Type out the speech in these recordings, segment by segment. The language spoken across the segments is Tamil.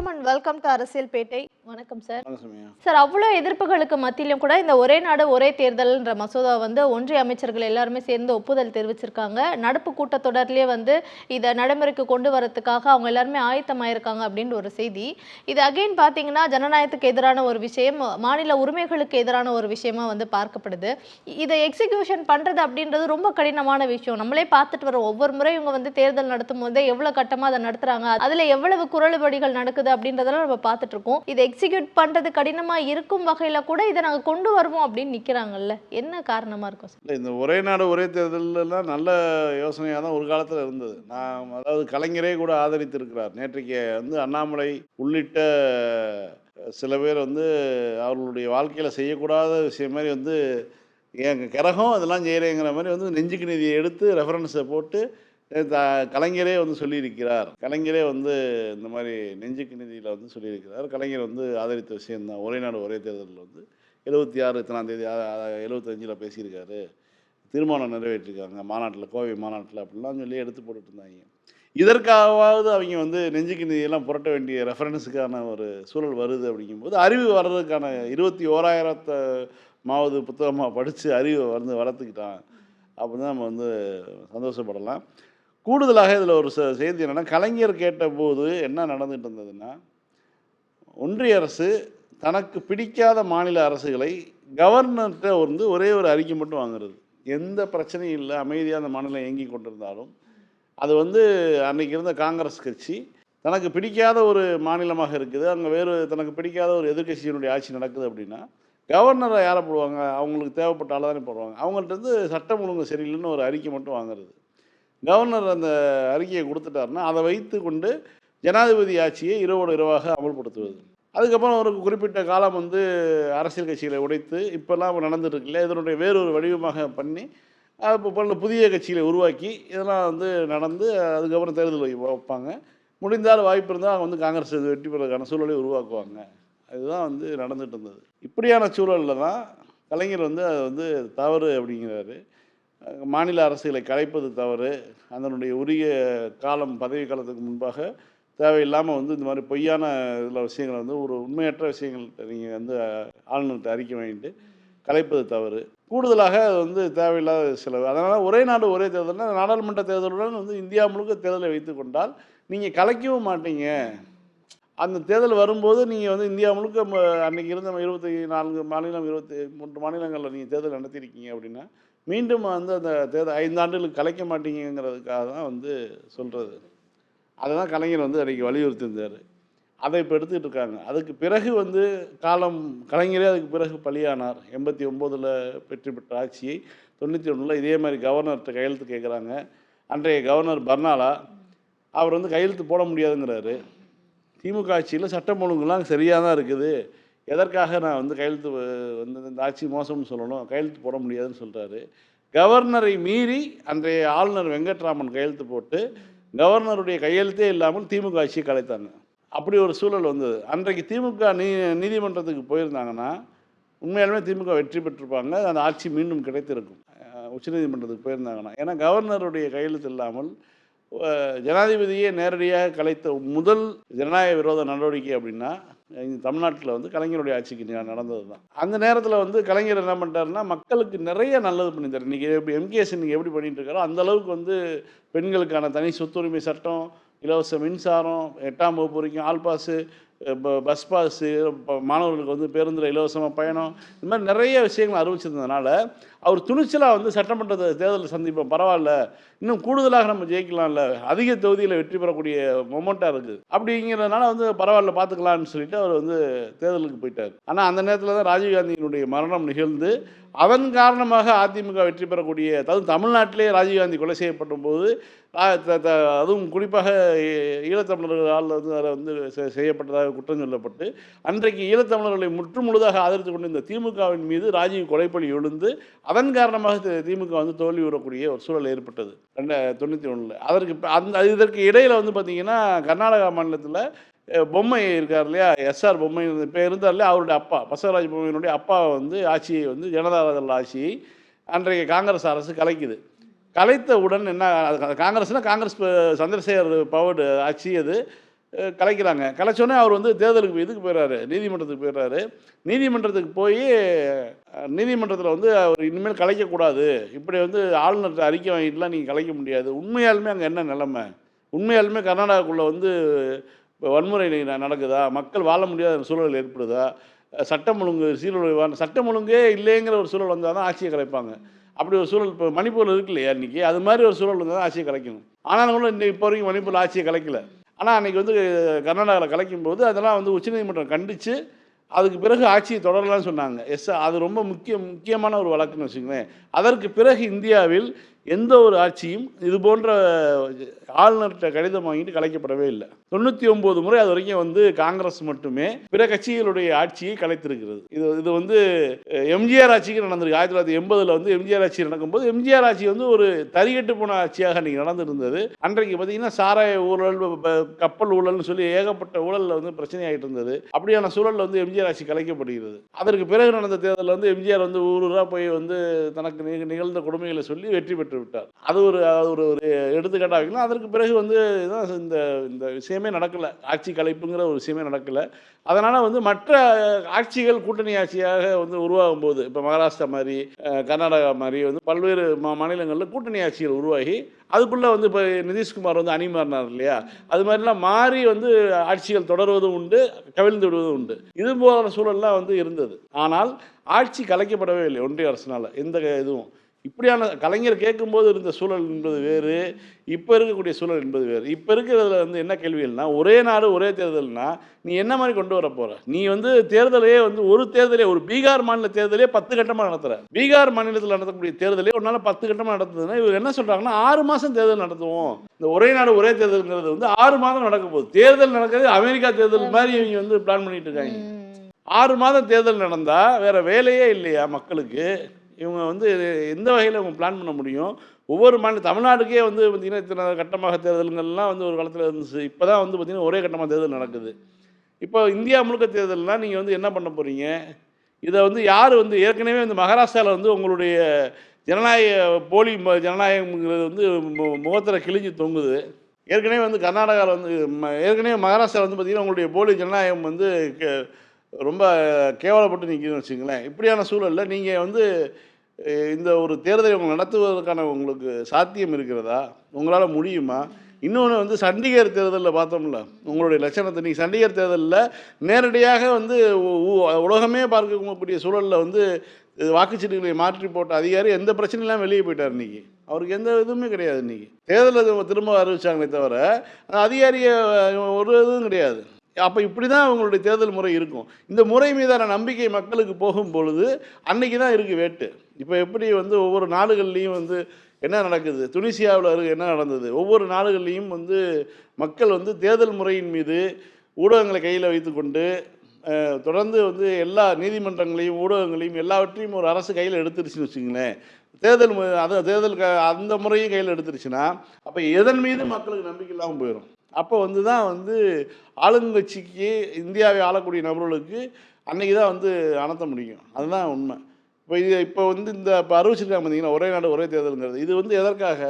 வணக்கம் அண்ட் வெல்கம் டு அரசியல் பேட்டை வணக்கம் சார் சார் அவ்வளோ எதிர்ப்புகளுக்கு மத்தியிலும் கூட இந்த ஒரே நாடு ஒரே தேர்தல்ன்ற மசோதா வந்து ஒன்றிய அமைச்சர்கள் எல்லாருமே சேர்ந்து ஒப்புதல் தெரிவிச்சிருக்காங்க. நடப்பு கூட்டத்தொடர்லேயே வந்து இதை நடைமுறைக்கு கொண்டு வரதுக்காக அவங்க எல்லாருமே ஆயத்தமாயிருக்காங்க அப்படின்ற ஒரு செய்தி. இது அகைன் பார்த்தீங்கன்னா ஜனநாயகத்துக்கு எதிரான ஒரு விஷயம் மாநில உரிமைகளுக்கு எதிரான ஒரு விஷயமா வந்து பார்க்கப்படுது. இதை எக்ஸிகியூஷன் பண்றது அப்படின்றது ரொம்ப கடினமான விஷயம். நம்மளே பார்த்துட்டு வரோம் ஒவ்வொரு முறை இவங்க வந்து தேர்தல் நடத்தும் போதே எவ்வளவு கட்டமா அதை நடத்துறாங்க. அதுல எவ்வளவு குரலுபடிகள் நடக்குது அப்படின்றதெல்லாம் நம்ம பார்த்துட்டு இருக்கோம் இதை எக்ஸிக்யூட் பண்ணுறது கடினமாக இருக்கும் வகையில் கூட இதை நாங்கள் கொண்டு வருவோம் அப்படின்னு நிற்கிறாங்கல்ல என்ன காரணமாக இருக்கும் சார்? இந்த ஒரே நாடு ஒரே தேர்தலெல்லாம் நல்ல யோசனையாக தான் ஒரு காலத்தில் இருந்தது. நான் அதாவது கலைஞரே கூட ஆதரித்திருக்கிறார். நேற்றைக்கு வந்து அண்ணாமலை உள்ளிட்ட சில பேர் வந்து அவர்களுடைய வாழ்க்கையில் செய்யக்கூடாத விஷயம் மாதிரி வந்து எங்கள் கிரகம் இதெல்லாம் செய்கிறேங்கிற மாதிரி வந்து நெஞ்சுக்கு நிதியை எடுத்து ரெஃபரன்ஸை போட்டு கலைஞரே வந்து சொல்லியிருக்கிறார். கலைஞரே வந்து இந்த மாதிரி நெஞ்சுக்கு நிதியில் வந்து சொல்லியிருக்கிறார். கலைஞர் வந்து ஆதரித்த விஷயந்தான் ஒரே நாடு ஒரே தேர்தலில் வந்து எழுபத்தி ஆறு இத்தனாம் தேதி எழுபத்தஞ்சில் பேசியிருக்காரு. தீர்மானம் நிறைவேற்றிருக்காங்க. மாநாட்டில் கோவை மாநாட்டில் அப்படிலாம் சொல்லி எடுத்து போட்டுட்டு இருந்தாங்க இதற்காகவாவது அவங்க வந்து நெஞ்சுக்கு நிதியெல்லாம் புரட்ட வேண்டிய ரெஃபரன்ஸுக்கான ஒரு சூழல் வருது அப்படிங்கும்போது அறிவு வர்றதுக்கான இருபத்தி ஓராயிரத்த மாவது புத்தகமாக படித்து அறிவு வந்து வளர்த்துக்கிட்டான். அப்படின்னு நம்ம வந்து சந்தோஷப்படலாம். கூடுதலாக இதில் ஒரு செய்தி என்னென்னா கலைஞர் கேட்டபோது என்ன நடந்துட்டு இருந்ததுன்னா ஒன்றிய அரசு தனக்கு பிடிக்காத மாநில அரசுகளை கவர்னர்கிட்ட வந்து ஒரே ஒரு அறிக்கை மட்டும் வாங்குறது. எந்த பிரச்சனையும் இல்லை. அமைதியாக அந்த மாநிலம் இயங்கி கொண்டிருந்தாலும். அது வந்து அன்றைக்கி இருந்த காங்கிரஸ் கட்சி தனக்கு பிடிக்காத ஒரு மாநிலமாக இருக்குது. அங்கே வேறு தனக்கு பிடிக்காத ஒரு எதிர்கட்சியினுடைய ஆட்சி நடக்குது அப்படின்னா கவர்னரை யாரை போடுவாங்க? அவங்களுக்கு தேவைப்பட்ட ஆளை தானே போடுவாங்க? அவங்கள்ட்ட இருந்து சட்டம் ஒழுங்கு சரியில்லைன்னு ஒரு அறிக்கை மட்டும் வாங்குறது. கவர்னர் அந்த அறிக்கையை கொடுத்துட்டாருன்னா அதை வைத்து கொண்டு ஜனாதிபதி ஆட்சியை இரவோடு இரவாக அமல்படுத்துவது. அதுக்கப்புறம் ஒரு குறிப்பிட்ட காலம் வந்து அரசியல் கட்சிகளை உடைத்து இப்போல்லாம் நடந்துட்டுருக்குல்ல இதனுடைய வேறொரு வடிவமாக பண்ணி இப்போ பல புதிய கட்சிகளை உருவாக்கி இதெல்லாம் வந்து நடந்து அதுக்கப்புறம் தேர்தல் வை- வைப்பாங்க. முடிந்தால் வாய்ப்பு இருந்தால் வந்து காங்கிரஸ் வெற்றி பெறதுக்கான சூழலை உருவாக்குவாங்க. அதுதான் வந்து நடந்துட்டு இருந்தது. இப்படியான சூழலில் தான் கலைஞர் வந்து அது வந்து தவறு அப்படிங்கிறாரு. மாநில அரசுகளை கலைப்பது தவறு. அதனுடைய உரிய காலம் பதவி காலத்துக்கு முன்பாக தேவையில்லாமல் வந்து இந்த மாதிரி பொய்யான இதில் விஷயங்களை வந்து ஒரு உண்மையற்ற விஷயங்கள்ட்ட நீங்கள் வந்து ஆளுநர்கிட்ட அறிக்கை வாங்கிட்டு கலைப்பது தவறு. கூடுதலாக அது வந்து தேவையில்லாத செலவு அதனால் ஒரே நாடு ஒரே தேர்தல்னால் நாடாளுமன்ற தேர்தலுடன் வந்து இந்தியா முழுக்க தேர்தலை வைத்து கொண்டால் நீங்கள் கலைக்கவும் மாட்டீங்க. அந்த தேர்தல் வரும்போது நீங்கள் வந்து இந்தியா முழுக்க அன்றைக்கி இருந்த இருபத்தி நான்கு மாநிலம் இருபத்தி மூன்று மாநிலங்களில் நீங்கள் தேர்தல் நடத்தியிருக்கீங்க அப்படின்னா மீண்டும் வந்து அந்த தேர்தல் ஐந்து ஆண்டுகளுக்கு கலைக்க மாட்டீங்கிறதுக்காக தான் வந்து சொல்கிறது அதை தான் கலைஞர் வந்து அன்றைக்கி வலியுறுத்தியிருந்தார். அதை இப்போ எடுத்துக்கிட்டு இருக்காங்க. அதுக்கு பிறகு வந்து காலம் கலைஞரே அதுக்கு பிறகு பலியானார். எண்பத்தி ஒம்போதில் வெற்றி பெற்ற ஆட்சியை தொண்ணூற்றி ஒன்றில் இதே மாதிரி கவர்னர்கிட்ட கையெழுத்து கேட்குறாங்க. அன்றைய கவர்னர் பர்னாலா அவர் வந்து கையெழுத்து போட முடியாதுங்கிறாரு. திமுக ஆட்சியில் சட்டம் ஒழுங்குலாம் சரியாக தான் இருக்குது. எதற்காக நான் வந்து கையெழுத்து வந்து இந்த ஆட்சி மோசம்னு சொல்லணும் கையெழுத்து போட முடியாதுன்னு சொல்கிறாரு கவர்னரை மீறி அன்றைய ஆளுநர் வெங்கட்ராமன் கையெழுத்து போட்டு கவர்னருடைய கையெழுத்தே இல்லாமல் திமுக ஆட்சியை கலைத்தாங்க. அப்படி ஒரு சூழல் வந்தது. அன்றைக்கு திமுக நீ நீதிமன்றத்துக்கு போயிருந்தாங்கன்னா உண்மையாலுமே திமுக வெற்றி பெற்றிருப்பாங்க. அந்த ஆட்சி மீண்டும் கிடைத்திருக்கும். உச்சநீதிமன்றத்துக்கு போயிருந்தாங்கன்னா. ஏன்னா கவர்னருடைய கையெழுத்து இல்லாமல் ஜனாதிபதியே நேரடியாக கலைத்த முதல் ஜனநாயக விரோத நடவடிக்கை அப்படின்னா தமிழ்நாட்டில் வந்து கலைஞருடைய ஆட்சிக்கு நடந்தது தான் அந்த நேரத்தில் வந்து கலைஞர் என்ன பண்ணிட்டாருன்னா மக்களுக்கு நிறைய நல்லது பண்ணித்தார் இன்றைக்கி எப்படி எம்கேஎஸ் இன்றைக்கி எப்படி பண்ணிட்டு இருக்காரோ அந்த அளவுக்கு வந்து பெண்களுக்கான தனி சொத்துரிமை சட்டம் இலவச மின்சாரம் எட்டாம் வகுப்பு வரைக்கும் ஆல் பாஸு ப- பஸ் பாஸு ப- மாணவர்களுக்கு வந்து பேருந்தில் இலவசமாக பயணம் இந்த மாதிரி நிறைய விஷயங்கள் அறிவிச்சிருந்ததுனால அவர் துணிச்சலாக வந்து சட்டமன்ற தேர்தலில் சந்திப்போம் பரவாயில்ல. இன்னும் கூடுதலாக நம்ம ஜெயிக்கலாம்ல. அதிக தொகுதியில் வெற்றி பெறக்கூடிய மொமெண்ட்டாக இருக்குது. அப்படிங்கிறதுனால வந்து பரவாயில்ல பார்த்துக்கலாம்னு சொல்லிட்டு அவர் வந்து தேர்தலுக்கு போயிட்டார். ஆனால் அந்த நேரத்தில் தான் ராஜீவ்காந்தியினுடைய மரணம் நிகழ்ந்து அதன் காரணமாக அதிமுக வெற்றி பெறக்கூடிய அதுவும் தமிழ்நாட்டிலே ராஜீவ்காந்தி கொலை செய்யப்பட்ட போது அதுவும் குறிப்பாக ஈழத்தமிழர்களால் வந்து அதை வந்து செ- செய்யப்பட்டதாக குற்றம் சொல்லப்பட்டு அன்றைக்கு ஈழத்தமிழர்களை முற்று முழுதாக ஆதரித்து கொண்டிருந்த திமுகவின் மீது ராஜீவ் கொலைப்பழி எழுந்து அதன் காரணமாக திமுக வந்து தோல்வி விடக்கூடிய ஒரு சூழல் ஏற்பட்டது. ரெண்டு தொண்ணூற்றி ஒன்றில் அதற்கு அந்த இதற்கு இடையில் வந்து பார்த்திங்கன்னா கர்நாடகா மாநிலத்தில் பொம்மை இருக்கார் இல்லையா? எஸ்ஆர் பொம்மை இப்போ இருந்தார் இல்லையா? அவருடைய அப்பா பசவராஜ் பொம்மையினுடைய அப்பா வந்து ஆட்சியை வந்து ஜனதாதள் ஆட்சியை அன்றைய காங்கிரஸ் அரசு கலைக்குது. கலைத்தவுடன் என்ன அது காங்கிரஸ்னால் காங்கிரஸ் சந்திரசேகர் பவர்டு ஆட்சி அது. கலைக்கிறாங்க. கலைச்சோன்னே அவர் வந்து தேர்தலுக்கு இதுக்கு போயிடுறாரு நீதிமன்றத்துக்கு போயிடுறாரு நீதிமன்றத்துக்கு போய் நீதிமன்றத்தில் வந்து அவர் இனிமேல் கலைக்கக்கூடாது. இப்படி வந்து ஆளுநர்கிட்ட அறிக்கை வாங்கிட்டுலாம் நீங்கள் கலைக்க முடியாது. உண்மையாலுமே அங்கே என்ன நிலமை? உண்மையாலுமே கர்நாடகாக்குள்ளே வந்து இப்போ வன்முறை நடக்குதா? மக்கள் வாழ முடியாத சூழல் ஏற்படுதா? சட்டம் ஒழுங்கு சீரழிவான சட்டம் ஒழுங்கே இல்லைங்கிற ஒரு சூழல் வந்தால் தான் ஆட்சியை கலைப்பாங்க. அப்படி ஒரு சூழல் இப்போ மணிப்பூரில் இருக்கு இல்லையா இன்றைக்கி அது மாதிரி ஒரு சூழல் வந்தால் தான் ஆட்சியை கலைக்கணும். ஆனாலும் கூட இன்னைக்கு இப்போ வரைக்கும் மணிப்பூரில் ஆட்சியை கலைக்கல. ஆனால் அன்றைக்கி வந்து கர்நாடகாவில் கலைக்கும் போது அதெல்லாம் வந்து உச்சநீதிமன்றம் கண்டித்து அதுக்கு பிறகு ஆட்சியை தொடரலாம்னு சொன்னாங்க. எஸ் அது ரொம்ப முக்கிய முக்கியமான ஒரு வழக்குன்னு வச்சுக்கோங்களேன். அதற்கு பிறகு இந்தியாவில் எந்த ஒரு ஆட்சியும் இது போன்ற ஆளுநர்கிட்ட கடிதம் வாங்கிட்டு கலைக்கப்படவே இல்லை. தொண்ணூற்றி ஒம்பது முறை அது வரைக்கும் வந்து காங்கிரஸ் மட்டுமே பிற கட்சிகளுடைய ஆட்சியை கலைத்திருக்கிறது. இது இது வந்து எம்ஜிஆர் ஆட்சிக்கு நடந்திருக்கு. ஆயிரத்தி தொள்ளாயிரத்தி எண்பதில் வந்து எம்ஜிஆர் ஆட்சி நடக்கும்போது எம்ஜிஆர் ஆட்சி வந்து ஒரு தறிகட்டு போன ஆட்சியாக அன்றைக்கி நடந்திருந்தது. அன்றைக்கு பார்த்தீங்கன்னா சாராய ஊழல் கப்பல் ஊழல்னு சொல்லி ஏகப்பட்ட ஊழலில் வந்து பிரச்சனையாகிட்டு இருந்தது. அப்படியான சூழலில் வந்து எம்ஜிஆர் ஆட்சி கலைக்கப்படுகிறது. அதற்கு பிறகு நடந்த தேர்தலில் வந்து எம்ஜிஆர் வந்து ஊர் ஊராக போய் வந்து தனக்கு நிகழ்ந்த கொடுமைகளை சொல்லி வெற்றி பெற்று விட்டார் அது ஒரு ஒரு ஒரு எடுத்துக்காட்டாக வைக்கலாம் அதற்கு பிறகு வந்து இதுதான் இந்த இந்த விஷயமே நடக்கலை. ஆட்சி கலைப்புங்கிற ஒரு விஷயமே நடக்கலை. அதனால் வந்து மற்ற ஆட்சிகள் கூட்டணி ஆட்சியாக வந்து உருவாகும் போது இப்போ மகாராஷ்டிரா மாதிரி கர்நாடகா மாதிரி வந்து பல்வேறு மா மாநிலங்களில் கூட்டணி ஆட்சிகள் உருவாகி அதுக்குள்ளே வந்து இப்போ நிதிஷ்குமார் வந்து அணி மாறினார் இல்லையா? அது மாதிரிலாம் மாறி வந்து ஆட்சிகள் தொடர்வதும் உண்டு கவிழ்ந்து விடுவதும் உண்டு. இது போல சூழல்லாம் வந்து இருந்தது. ஆனால் ஆட்சி கலைக்கப்படவே இல்லை ஒன்றிய அரசினால் எந்த இதுவும். இப்படியான கலைஞர் கேட்கும்போது இருந்த சூழல் என்பது வேறு இப்போ இருக்கக்கூடிய சூழல் என்பது வேறு. இப்போ இருக்கிறதுல வந்து என்ன கேள்விகள்னா ஒரே நாடு ஒரே தேர்தல்னா நீ என்ன மாதிரி கொண்டு வர போற? நீ வந்து தேர்தலையே வந்து ஒரு தேர்தலே ஒரு பீகார் மாநில தேர்தலே பத்து கட்டமாக நடத்துற. பீகார் மாநிலத்தில் நடத்தக்கூடிய தேர்தலே ஒரு நாள் பத்து கட்டமாக நடத்துதுன்னா இவர் என்ன சொல்றாங்கன்னா ஆறு மாதம் தேர்தல் நடத்துவோம். இந்த ஒரே நாடு ஒரே தேர்தல்ங்கிறது வந்து ஆறு மாதம் நடக்க போகுது. தேர்தல் நடக்கிறது அமெரிக்கா தேர்தல் மாதிரி இவங்க வந்து பிளான் பண்ணிட்டு இருக்காங்க. ஆறு மாதம் தேர்தல் நடந்தா வேற வேலையே இல்லையா மக்களுக்கு? இவங்க வந்து எந்த வகையில் இவங்க பிளான் பண்ண முடியும்? ஒவ்வொரு மாநில தமிழ்நாட்டுக்கே வந்து பார்த்திங்கன்னா இத்தனை கட்டமாக தேர்தல்கள்லாம் வந்து ஒரு காலத்தில் இருந்துச்சு. இப்போ தான் வந்து பார்த்திங்கன்னா ஒரே கட்டமாக தேர்தல் நடக்குது. இப்போ இந்தியா முழுக்க தேர்தல்னால் நீங்கள் வந்து என்ன பண்ண போகிறீங்க இதை வந்து யார் வந்து ஏற்கனவே வந்து மகாராஷ்டிராவில் வந்து உங்களுடைய ஜனநாயக போலி ஜனநாயகங்கிறது ஜனநாயகம்ங்கிறது வந்து மு- முகத்தில் கிழிஞ்சு தொங்குது. ஏற்கனவே வந்து கர்நாடகாவில் வந்து ஏற்கனவே மகாராஷ்டிரா வந்து பார்த்திங்கன்னா உங்களுடைய போலி ஜனநாயகம் வந்து கே- ரொம்ப கேவலப்பட்டு நிற்கிதுன்னு வச்சுங்களேன் இப்படியான சூழலில் நீங்கள் வந்து இந்த ஒரு தேர்தலை உங்க நடத்துவதற்கான உங்களுக்கு சாத்தியம் இருக்கிறதா? உங்களால் முடியுமா? இன்னொன்று வந்து சண்டிகர் தேர்தலில் பார்த்தோம்ல உங்களுடைய லட்சணத்தை. நீங்கள் சண்டிகர் தேர்தலில் நேரடியாக வந்து உலகமே பார்க்கக்கூடிய சூழலில் வந்து இது வாக்குச்சீட்டுகளை மாற்றி போட்ட அதிகாரி எந்த பிரச்சனையெல்லாம் வெளியே போயிட்டார் இன்றைக்கி அவருக்கு எந்த இதுவுமே கிடையாது இன்றைக்கி தேர்தலில் திரும்ப அறிவிச்சாங்களே தவிர அதிகாரியை அதிகாரிய ஒரு இதுவும் கிடையாது. அப்போ இப்படி தான் அவங்களுடைய தேர்தல் முறை இருக்கும். இந்த முறை மீதான நம்பிக்கை மக்களுக்கு போகும் பொழுது அன்னைக்கு தான் இருக்குது வேட்டு. இப்போ எப்படி வந்து ஒவ்வொரு நாடுகள்லேயும் வந்து என்ன நடக்குது? துனிசியாவில் இருக்கு என்ன நடந்தது? ஒவ்வொரு நாடுகள்லேயும் வந்து மக்கள் வந்து தேர்தல் முறையின் மீது ஊடகங்களை கையில் வைத்துக்கொண்டு தொடர்ந்து வந்து எல்லா நீதிமன்றங்களையும் ஊடகங்களையும் எல்லாவற்றையும் ஒரு அரசு கையில் எடுத்துருச்சுன்னு வச்சுங்களேன் தேர்தல் மு- அது தேர்தல் க அந்த முறையும் கையில் எடுத்துருச்சுன்னா அப்போ எதன் மீது மக்களுக்கு நம்பிக்கை இல்லாமல் போயிடும் அப்போ வந்து தான் வந்து ஆளுங்கட்சிக்கு இந்தியாவை ஆளக்கூடிய நபர்களுக்கு அன்னைக்கு தான் வந்து அணத்த முடியும் அதுதான் உண்மை. இப்போ இது இப்போ வந்து இந்த இப்போ அறிவிச்சிருக்காங்க பார்த்தீங்கன்னா ஒரே நாடு ஒரே தேர்தலுங்கிறது. இது வந்து எதற்காக?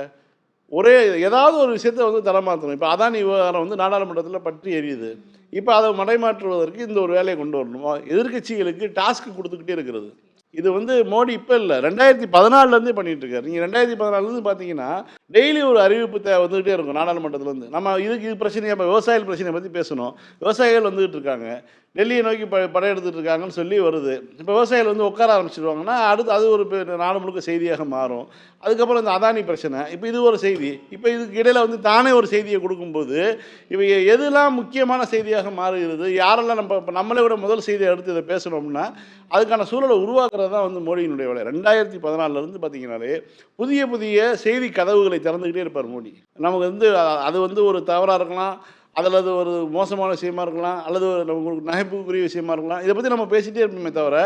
ஒரே ஏதாவது ஒரு விஷயத்தை வந்து தரமாற்றணும் இப்போ அதானி விவகாரம் வந்து நாடாளுமன்றத்தில் பற்றி எரியுது. இப்போ அதை மடைமாற்றுவதற்கு இந்த ஒரு வேலையை கொண்டு வரணும். எதிர்க்கட்சிகளுக்கு டாஸ்க் கொடுத்துக்கிட்டே இருக்கிறது. இது வந்து மோடி இப்போ இல்லை. ரெண்டாயிரத்தி பதினாலுலேருந்தே பண்ணிகிட்டு இருக்காரு நீங்கள் ரெண்டாயிரத்தி பதினாலுலேருந்து பார்த்தீங்கன்னா டெய்லி ஒரு அறிவிப்பு தே வந்துகிட்டே இருக்கும் நாடாளுமன்றத்துலேருந்து. நம்ம இதுக்கு இது பிரச்சனையை இப்போ விவசாயிகள் பிரச்சனையை பற்றி பேசணும். விவசாயிகள் வந்துகிட்டு இருக்காங்க. டெல்லியை நோக்கி ப படையெடுத்துட்டு இருக்காங்கன்னு சொல்லி வருது. இப்போ விவசாயிகள் வந்து உட்கார ஆரம்பிச்சிடுவாங்கன்னா அடுத்து அது ஒரு பெ- நாடு முழுக்க செய்தியாக மாறும். அதுக்கப்புறம் இந்த அதானி பிரச்சனை இப்போ இது ஒரு செய்தி. இப்போ இதுக்கு இடையில் வந்து தானே ஒரு செய்தியை கொடுக்கும்போது இவை எதெல்லாம் முக்கியமான செய்தியாக மாறுகிறது யாரெல்லாம் நம்ம இப்போ நம்மளை விட முதல் செய்தியை எடுத்து இதை பேசணும்னா அதுக்கான சூழலை உருவாக்குறது தான் வந்து மோடியினுடைய வேலை. ரெண்டாயிரத்தி பதினாலிருந்து பார்த்தீங்கன்னாலே புதிய புதிய செய்தி கதவுகளை திறந்துக்கிட்டே இருப்பார் மோடி. நமக்கு வந்து அது வந்து ஒரு தவறாக இருக்கலாம் அதில் அது ஒரு மோசமான விஷயமா இருக்கலாம் அல்லது ஒரு உங்களுக்கு நகைப்புக்குரிய விஷயமா இருக்கலாம். இதை பற்றி நம்ம பேசிகிட்டே இருப்போமே தவிர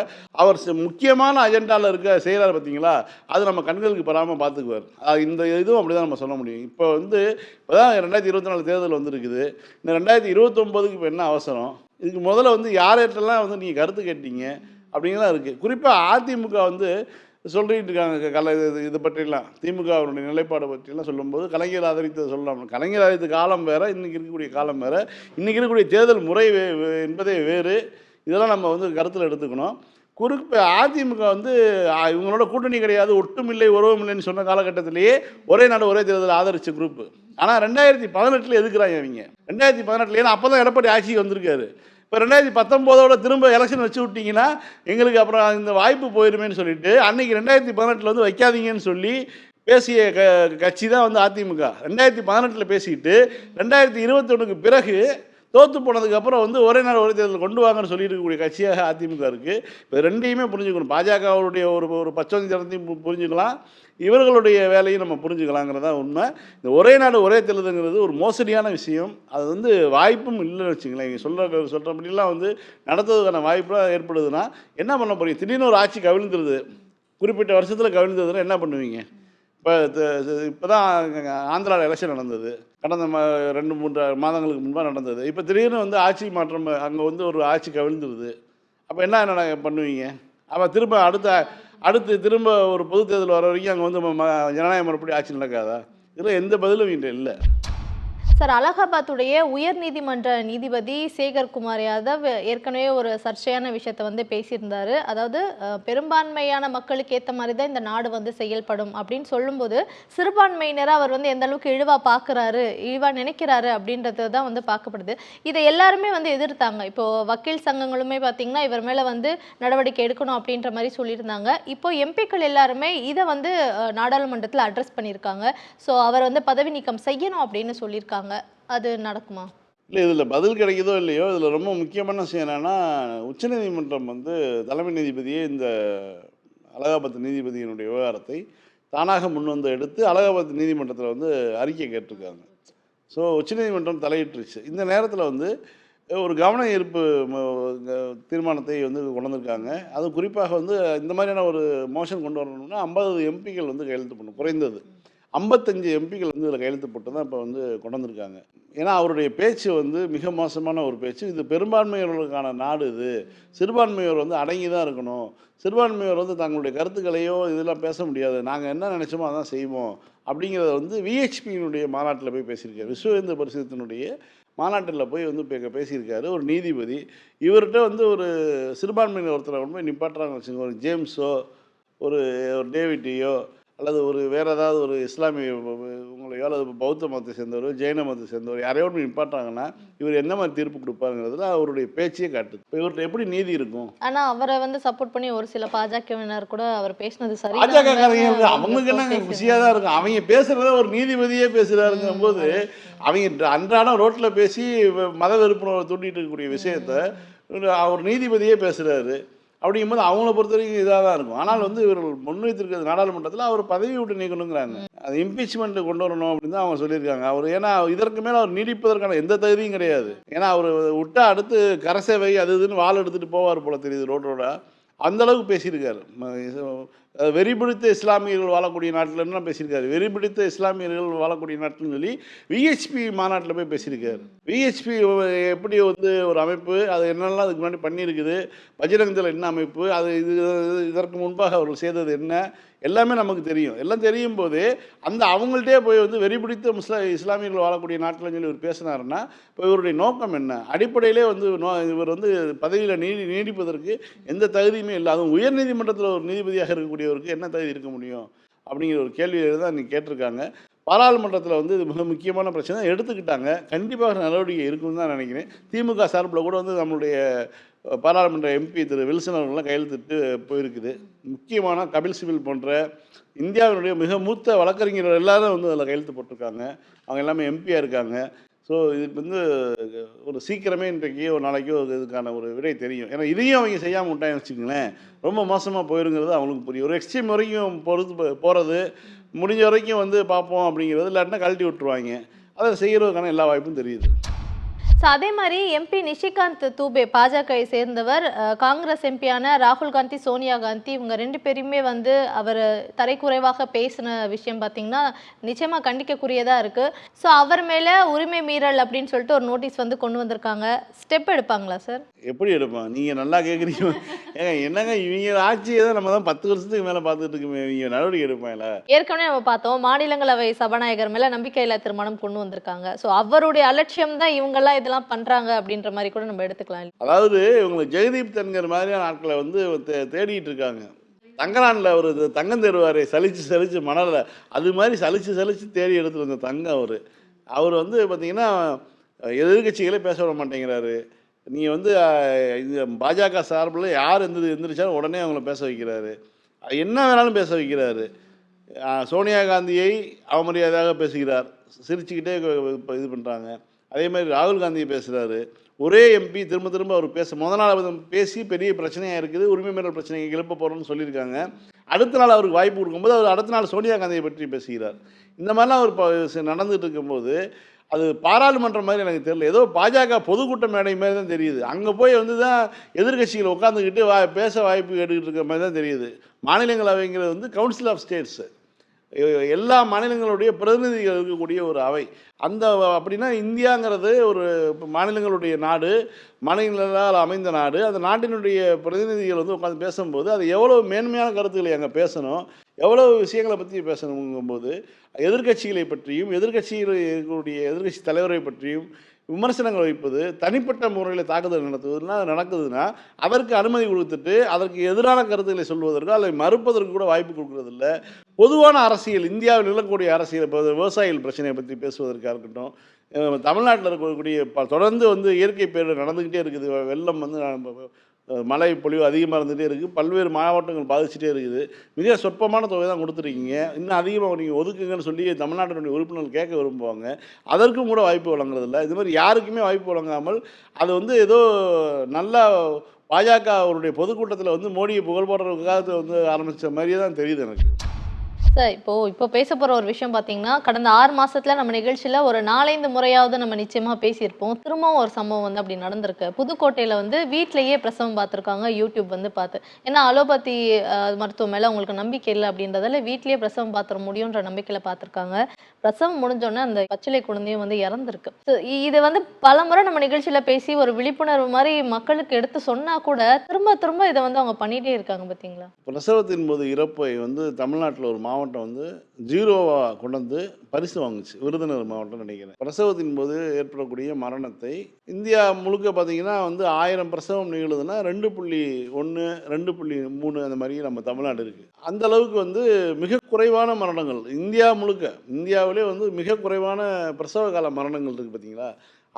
அவர் முக்கியமான அஜெண்டாவில் இருக்க செய்கிறார் பார்த்தீங்களா அது நம்ம கண்களுக்கு படாமல் பார்த்துக்குவார். அது இந்த இதுவும் அப்படி தான் நம்ம சொல்ல முடியும். இப்போ வந்து இப்போ தான் ரெண்டாயிரத்தி இருபத்தி நாலு தேர்தல் வந்திருக்குது. இந்த ரெண்டாயிரத்தி இருபத்தொம்போதுக்கு இப்போ என்ன அவசரம்? இதுக்கு முதல்ல வந்து யார்கிட்டலாம் வந்து நீங்கள் கருத்து கேட்டீங்க? அப்படிங்கலாம் இருக்குது குறிப்பாக அதிமுக வந்து சொல்லிட்டு இருக்காங்க கலை இது இது பற்றிலாம். திமுகவினுடைய நிலைப்பாடை பற்றிலாம் சொல்லும்போது கலைஞர் ஆதரித்ததை சொல்லலாம். கலைஞர் ஆதரித்த காலம் வேறு இன்றைக்கி இருக்கக்கூடிய காலம் வேறு. இன்றைக்கி இருக்கக்கூடிய தேர்தல் முறை வே என்பதே வேறு. இதெல்லாம் நம்ம வந்து கருத்தில் எடுத்துக்கணும். குறிப்பு அதிமுக வந்து இவங்களோட கூட்டணி கிடையாது ஒட்டுமில்லை உறவும் இல்லைன்னு சொன்ன காலகட்டத்திலேயே ஒரே நாடு ஒரே தேர்தல் ஆதரிச்ச குரூப் ஆனால் ரெண்டாயிரத்தி பதினெட்டில் எதுக்குறாங்க இவங்க? ரெண்டாயிரத்தி பதினெட்டில் ஏன்னா அப்போ தான் எடப்பாடி ஆட்சிக்கு வந்திருக்காரு. இப்போ ரெண்டாயிரத்தி பத்தொம்போதோட திரும்ப எலெக்ஷன் வச்சு விட்டிங்கன்னா எங்களுக்கு அப்புறம் இந்த வாய்ப்பு போயிருமேன்னு சொல்லிட்டு அன்னைக்கு ரெண்டாயிரத்தி பதினெட்டில் வந்து வைக்காதீங்கன்னு சொல்லி பேசிய க கட்சி தான் வந்து அதிமுக. ரெண்டாயிரத்தி பதினெட்டில் பேசிட்டு ரெண்டாயிரத்தி இருபத்தொன்னுக்கு பிறகு தோற்று போனதுக்கப்புறம் வந்து ஒரே நாள் ஒரே தேர்தல் கொண்டு வாங்கன்னு சொல்லியிருக்கக்கூடிய கட்சியாக அதிமுக இருக்குது இப்போ ரெண்டையுமே புரிஞ்சுக்கணும். பாஜகவுடைய ஒரு ஒரு பச்சோந்திரத்தையும் பு- புரிஞ்சுக்கலாம். இவர்களுடைய வேலையும் நம்ம புரிஞ்சுக்கலாங்கிறது தான் உண்மை. இந்த ஒரே நாடு ஒரே தேர்தலுங்கிறது ஒரு மோசடியான விஷயம். அது வந்து வாய்ப்பும் இல்லைன்னு வச்சுங்களேன் இங்கே சொல்கிற சொல்கிறபடிலாம் வந்து நடத்துறதுக்கான வாய்ப்புலாம் ஏற்படுதுன்னா என்ன பண்ண போகிறீங்க திடீர்னு ஒரு ஆட்சி கவிழ்ந்துருது. குறிப்பிட்ட வருஷத்தில் கவிழ்ந்ததுன்னா என்ன பண்ணுவீங்க? இப்போ இப்போ தான் ஆந்திராவில் எலெக்ஷன் நடந்தது. கடந்த ம ரெண்டு மூன்று மாதங்களுக்கு முன்பாக நடந்தது. இப்போ திடீர்னு வந்து ஆட்சி மாற்றம் அங்கே வந்து ஒரு ஆட்சி கவிழ்ந்துருது. அப்போ என்ன என்ன பண்ணுவீங்க? அப்போ திரும்ப அடுத்த அடுத்து திரும்ப ஒரு பொது தேர்தல் வர வரைக்கும் அங்கே வந்து ம- ம- ஜனநாயக முறைப்படி ஆட்சி நடக்காதா? இதில் எந்த பதிலும் இங்கே இல்லை. சார் அலகாபாத்துடைய உயர் நீதிமன்ற நீதிபதி சேகர்குமார் யாதவ் ஏற்கனவே ஒரு சர்ச்சையான விஷயத்தை வந்து பேசியிருந்தார். அதாவது பெரும்பான்மையான மக்களுக்கு ஏற்ற மாதிரி தான் இந்த நாடு வந்து செயல்படும் அப்படின்னு சொல்லும்போது சிறுபான்மையினராக அவர் வந்து எந்த அளவுக்கு இழிவாக பார்க்குறாரு இழிவாக நினைக்கிறாரு அப்படின்றது தான் வந்து பார்க்கப்படுது. இதை எல்லாருமே வந்து எதிர்த்தாங்க. இப்போது வக்கீல் சங்கங்களுமே பார்த்தீங்கன்னா இவர் மேலே வந்து நடவடிக்கை எடுக்கணும் அப்படின்ற மாதிரி சொல்லியிருந்தாங்க. இப்போ எம்பிக்கள் எல்லாருமே இதை வந்து நாடாளுமன்றத்தில் அட்ரஸ் பண்ணியிருக்காங்க. ஸோ அவர் வந்து பதவி நீக்கம் செய்யணும் அப்படின்னு சொல்லியிருக்காங்க. அது நடக்குமா? இல்லை இதில் பதில் கிடைக்குதோ இல்லையோ இதில் ரொம்ப முக்கியமான விஷயம் என்னென்னா உச்சநீதிமன்றம் வந்து தலைமை நீதிபதியே இந்த அலகாபாத் நீதிபதியினுடைய விவகாரத்தை தானாக முன்வந்து எடுத்து அலகாபாத் நீதிமன்றத்தில் வந்து அறிக்கை கேட்டிருக்காங்க. ஸோ உச்சநீதிமன்றம் தலையிட்டுருச்சு. இந்த நேரத்தில் வந்து ஒரு கவன ஈர்ப்பு தீர்மானத்தை வந்து கொண்டு வந்திருக்காங்க அது குறிப்பாக வந்து இந்த மாதிரியான ஒரு மோஷன் கொண்டு வரணும்னா ஐம்பது எம்பிக்கள் வந்து கையெழுத்து பண்ணணும். குறைந்தது. ஐம்பத்தஞ்சு எம்பிக்கள் வந்து இதில் கையெழுத்து போட்டு தான் இப்போ வந்து கொண்டு வந்திருக்காங்க ஏன்னா அவருடைய பேச்சு வந்து மிக மோசமான ஒரு பேச்சு. இது பெரும்பான்மையினருக்கான நாடு இது. சிறுபான்மையோர் வந்து அடங்கி தான் இருக்கணும். சிறுபான்மையோர் வந்து தங்களுடைய கருத்துக்களையோ இதெல்லாம் பேச முடியாது. நாங்கள் என்ன நினச்சோமோ அதான் செய்வோம். அப்படிங்கிறத வந்து விஹெச்பியினுடைய மாநாட்டில் போய் பேசியிருக்காரு. விஸ்வ இந்து பரிசுத்தினுடைய மாநாட்டில் போய் வந்து பே பேசியிருக்காரு. ஒரு நீதிபதி. இவர்கிட்ட வந்து ஒரு சிறுபான்மையினர் ஒருத்தரை கொண்டு போய் நிப்பாட்டுறாங்க வச்சுங்க ஒரு ஜேம்ஸோ ஒரு ஒரு டேவிட்டியோ அல்லது ஒரு வேறு ஏதாவது ஒரு இஸ்லாமிய உங்களையோ அல்லது பௌத்த மதத்தை சேர்ந்தவர் ஜெயின மதத்தை சேர்ந்தவர் யாரையோ ஒன்று நிப்பாட்டுறாங்கன்னா இவர் என்ன மாதிரி தீர்ப்பு கொடுப்பாருங்கிறதுல அவருடைய பேச்சே காட்டுது. இப்போ இவர்கிட்ட எப்படி நீதி இருக்கும்? ஆனா அவரை வந்து சப்போர்ட் பண்ணி ஒரு சில பாஜகவினர் கூட அவர் பேசினது சரி. பாஜக காரங்க அவங்களுக்கு என்ன குஷியாக தான் இருக்கும். அவங்க பேசுகிறத ஒரு நீதிபதியே பேசுகிறாருங்கும் போது அவங்க அன்றாடம் ரோட்டில் பேசி மத வெறுப்புணர்வை தூண்டிட்டு இருக்கக்கூடிய விஷயத்த அவர் நீதிபதியே பேசுகிறாரு அப்படிங்கும்போது அவங்கள பொறுத்த வரைக்கும் இதாக தான் இருக்கும். ஆனால் வந்து இவர்கள் முன்வைத்திருக்கிறது நாடாளுமன்றத்தில் அவர் பதவி விட்டு நீக்கணுங்கிறாங்க. அது இம்பீச்மெண்ட் கொண்டு வரணும் அப்படின்னு தான் அவங்க சொல்லியிருக்காங்க. அவர் ஏன்னா இதற்கு மேலே அவர் நீடிப்பதற்கான எந்த தகுதியும் கிடையாது. ஏன்னா அவர் விட்டா அடுத்து கரசேவை அது இதுன்னு வாள் எடுத்துகிட்டு போவார் போல தெரியுது ரோட்டோட. அந்தளவுக்கு அந்த பேசியிருக்காரு. வெறிபிடித்த இஸ்லாமியர்கள் வாழக்கூடிய நாட்டிலலாம் பேசியிருக்காரு? வெறிபிடித்த இஸ்லாமியர்கள் வாழக்கூடிய நாட்டில்னு சொல்லி விஹெச்பி மாநாட்டில் போய் பேசியிருக்காரு. விஹெச்பி எப்படி வந்து ஒரு அமைப்பு அது என்னெல்லாம் அதுக்கு முன்னாடி பண்ணியிருக்குது பஜ்ரங் என்ன அமைப்பு அது இது இதற்கு முன்பாக அவர்கள் செய்தது என்ன எல்லாமே நமக்கு தெரியும். எல்லாம் தெரியும் போது அந்த அவங்கள்ட்டே போய் வந்து வெறி பிடித்த முஸ்லா இஸ்லாமியர்கள் வாழக்கூடிய நாட்டில் சொல்லி இவர் பேசினாருன்னா இப்போ இவருடைய நோக்கம் என்ன? அடிப்படையிலே வந்து நோ இவர் வந்து பதவியில் நீடி நீடிப்பதற்கு எந்த தகுதியுமே இல்லை. அதுவும் உயர்நீதிமன்றத்தில் ஒரு நீதிபதியாக இருக்கக்கூடியவருக்கு என்ன தகுதி இருக்க முடியும்? அப்படிங்கிற ஒரு கேள்வியை தான் நீங்கள் கேட்டிருக்காங்க. பாராளுமன்றத்தில் வந்து இது மிக முக்கியமான பிரச்சனை எடுத்துக்கிட்டாங்க. கண்டிப்பாக நடவடிக்கை இருக்குன்னு தான் நினைக்கிறேன். திமுக சார்பில் கூட வந்து நம்மளுடைய பாராளுமன்ற எம்பி திரு வில்சன் அவர்கள்லாம் கையெழுத்திட்டு போயிருக்குது. முக்கியமான கபில் சிபில் போன்ற இந்தியாவினுடைய மிக மூத்த வழக்கறிஞர்கள் எல்லாரும் வந்து அதில் கையெழுத்து போட்டிருக்காங்க. அவங்க எல்லாமே எம்பியாக இருக்காங்க. ஸோ இதுக்கு வந்து ஒரு சீக்கிரமே இன்றைக்கு ஒரு நாளைக்கோ ஒரு இதுக்கான ஒரு விடை தெரியும். ஏன்னா இதையும் அவங்க செய்யாமல் விட்டாங்க வச்சுக்கோங்களேன். ரொம்ப மோசமாக போயிருங்கிறது அவங்களுக்கு புரியும். ஒரு எக்ஸ்ட்ரீம் வரைக்கும் பொறுத்து போகிறது முடிஞ்ச வரைக்கும் வந்து பார்ப்போம் அப்படிங்கிறது இல்லாட்டினா கழட்டி விட்டுருவாங்க. அதை செய்கிறதுக்கான எல்லா வாய்ப்பும் தெரியுது. ஸோ அதே மாதிரி எம்பி நிஷிகாந்த் தூபே பாஜகவை சேர்ந்தவர் காங்கிரஸ் எம்பியான ராகுல் காந்தி சோனியா காந்தி இவங்க ரெண்டு பேருமே வந்து அவர் தரைக்குறைவாக பேசின விஷயம் பார்த்தீங்கன்னா நிச்சயமா கண்டிக்கக்கூடியதா இருக்கு. ஸோ அவர் மேல உரிமை மீறல் அப்படின்னு சொல்லிட்டு ஒரு நோட்டீஸ் வந்து கொண்டு வந்திருக்காங்க. ஸ்டெப் எடுப்பாங்களா சார் எப்படி எடுப்பான் நீங்கள் நல்லா கேட்குறீங்க ஏங்க என்னங்க இவங்க ஆட்சியை தான் நம்ம தான் பத்து வருஷத்துக்கு மேலே பார்த்துட்டு இருக்கோமே இவங்க நடவடிக்கை எடுப்பாங்களா? ஏற்கனவே நம்ம பார்த்தோம் மாநிலங்களவை சபாநாயகர் மேல நம்பிக்கையில்லா தீர்மானம் கொண்டு வந்திருக்காங்க. ஸோ அவருடைய அலட்சியம் தான் இவங்கெல்லாம் இதெல்லாம் பண்றாங்க அப்படின்ற மாதிரி கூட நம்ம எடுத்துக்கலாம். அதாவது இவங்க ஜெகதீப் தன்கர் மாதிரியான ஆட்களை வந்து தேடிட்டு இருக்காங்க. தங்கலானில் அவர் இது தங்கம் தருவார் சலிச்சு சலிச்சு மணலில். அது மாதிரி சலிச்சு சலிச்சு தேடி எடுத்துட்டு வந்த தங்கம் அவர். அவர் வந்து பார்த்தீங்கன்னா எதிர்கட்சிகளே பேச விட மாட்டேங்கிறாரு. நீங்கள் வந்து இது பாஜக சார்பில் யார் எந்த எந்திரிச்சாலும் உடனே அவங்கள பேச வைக்கிறாரு. என்ன வேணாலும் பேச வைக்கிறாரு. சோனியா காந்தியை அவமரியாதையாக பேசுகிறார். சிரிச்சுக்கிட்டே இது பண்ணுறாங்க அதே மாதிரி ராகுல் காந்தியை பேசுகிறாரு ஒரே எம்பி திரும்ப திரும்ப அவர் பேச முத நாள் அவர் பேசி பெரிய பிரச்சனையாக இருக்குது உரிமை மீறல் பிரச்சனையை எழுப்ப போகிறோம்னு சொல்லியிருக்காங்க. அடுத்த நாள் அவருக்கு வாய்ப்பு கொடுக்கும்போது அவர் அடுத்த நாள் சோனியா காந்தியை பற்றி பேசுகிறார். இந்த மாதிரிலாம் அவர் நடந்துகிட்டு இருக்கும்போது அது பாராளுமன்றம் மாதிரி எனக்கு தெரியல. ஏதோ பாஜக பொதுக்கூட்ட மேடை மாதிரி தான் தெரியுது. அங்கே போய் வந்து தான் எதிர்கட்சிகள் உட்காந்துக்கிட்டு வா பேச வாய்ப்பு எடுக்கிட்டு இருக்க மாதிரி தான் தெரியுது. மாநிலங்களவைங்கிறது வந்து கவுன்சில் ஆஃப் ஸ்டேட்ஸு எல்லா மாநிலங்களுடைய பிரதிநிதிகள் இருக்கக்கூடிய ஒரு அவை. அந்த அப்படின்னா இந்தியாங்கிறது ஒரு மாநிலங்களுடைய நாடு மாநிலங்களால் அமைந்த நாடு. அந்த நாட்டினுடைய பிரதிநிதிகள் வந்து உட்காந்து பேசும்போது அது எவ்வளோ மேன்மையான கருத்துக்களை அங்கே பேசணும் எவ்வளோ விஷயங்களை பற்றி பேசணுங்கும்போது எதிர்கட்சிகளை பற்றியும் எதிர்க்கட்சியில் இருக்கக்கூடிய எதிர்க்கட்சி தலைவரை பற்றியும் விமர்சனங்கள் வைப்பது தனிப்பட்ட முறையில் தாக்குதல் நடத்துவதுனா நடக்குதுன்னா அதற்கு அனுமதி கொடுத்துட்டு அதற்கு எதிரான கருத்துக்களை சொல்வதற்கோ அல்லது மறுப்பதற்கு கூட வாய்ப்பு கொடுக்கறதில்ல. பொதுவான அரசியல் இந்தியாவில் நிலக்கூடிய அரசியல் இப்போ விவசாயிகள் பிரச்சனையை பற்றி பேசுவதற்காக இருக்கட்டும் தமிழ்நாட்டில் இருக்கக்கூடிய ப- தொடர்ந்து வந்து இயற்கை பேரிடர் நடந்துக்கிட்டே இருக்குது. வெள்ளம் வந்து மழை பொழிவு அதிகமாக இருந்துகிட்டே இருக்குது பல்வேறு மாவட்டங்கள் பாதிச்சுட்டே இருக்குது. மிக சொற்பமான தொகை தான் கொடுத்துருக்கீங்க. இன்னும் அதிகமாக நீங்கள் ஒதுக்குங்கன்னு சொல்லி தமிழ்நாட்டினுடைய உறுப்பினர்கள் கேட்க விரும்புவாங்க. அதற்கும் கூட வாய்ப்பு வழங்குறதில்ல. இது மாதிரி யாருக்குமே வாய்ப்பு வழங்காமல் அது வந்து ஏதோ நல்லா பாஜக அவருடைய பொதுக்கூட்டத்தில் வந்து மோடியை புகழ் போடுறதுக்காக வந்து ஆரம்பித்த மாதிரியே தான் தெரியுது எனக்கு. சார் இப்போ இப்போ பேச போகிற ஒரு விஷயம் பார்த்தீங்கன்னா கடந்த ஆறு மாசத்துல நம்ம நிகழ்ச்சியில ஒரு நாலைந்து முறையாவது நம்ம நிச்சயமா பேசியிருப்போம். திரும்பவும் ஒரு சம்பவம் வந்து அப்படி நடந்திருக்கு. புதுக்கோட்டையில வந்து வீட்லயே பிரசவம் பார்த்துருக்காங்க யூடியூப் வந்து பார்த்து ஏன்னா அலோபதி மருத்துவம் மேல அவங்களுக்கு நம்பிக்கை இல்லை அப்படின்றதால வீட்லயே பிரசவம் பார்த்துட முடியுன்ற நம்பிக்கையில பார்த்துருக்காங்க பிரசவம் முடிஞ்சோடனே அந்த பச்சிலை குழந்தையும் வந்து இறந்துருக்கு. இது வந்து பலமுறை நம்ம நிகழ்ச்சியில பேசி ஒரு விழிப்புணர்வு மாதிரி மக்களுக்கு எடுத்து சொன்னா கூட திரும்ப திரும்ப இதை வந்து அவங்க பண்ணிட்டே இருக்காங்க பாத்தீங்களா? பிரசவத்தின் போது இறப்பை வந்து தமிழ்நாட்டில் ஒரு மாவட்டம் மாவட்டம் வந்து ஜீரோவாக கொண்டு வந்து பரிசு வாங்குச்சு விருதுநகர் மாவட்டம் நினைக்கிறேன். பிரசவத்தின் போது ஏற்படக்கூடிய மரணத்தை இந்தியா முழுக்க பார்த்தீங்கன்னா வந்து ஆயிரம் பிரசவம் நிகழுதுன்னா ரெண்டு புள்ளி ஒன்று ரெண்டு புள்ளி மூணு அந்த மாதிரி நம்ம தமிழ்நாடு இருக்குது அந்த அளவுக்கு வந்து மிக குறைவான மரணங்கள். இந்தியா முழுக்க இந்தியாவிலே வந்து மிக குறைவான பிரசவ கால மரணங்கள் இருக்குது பார்த்தீங்களா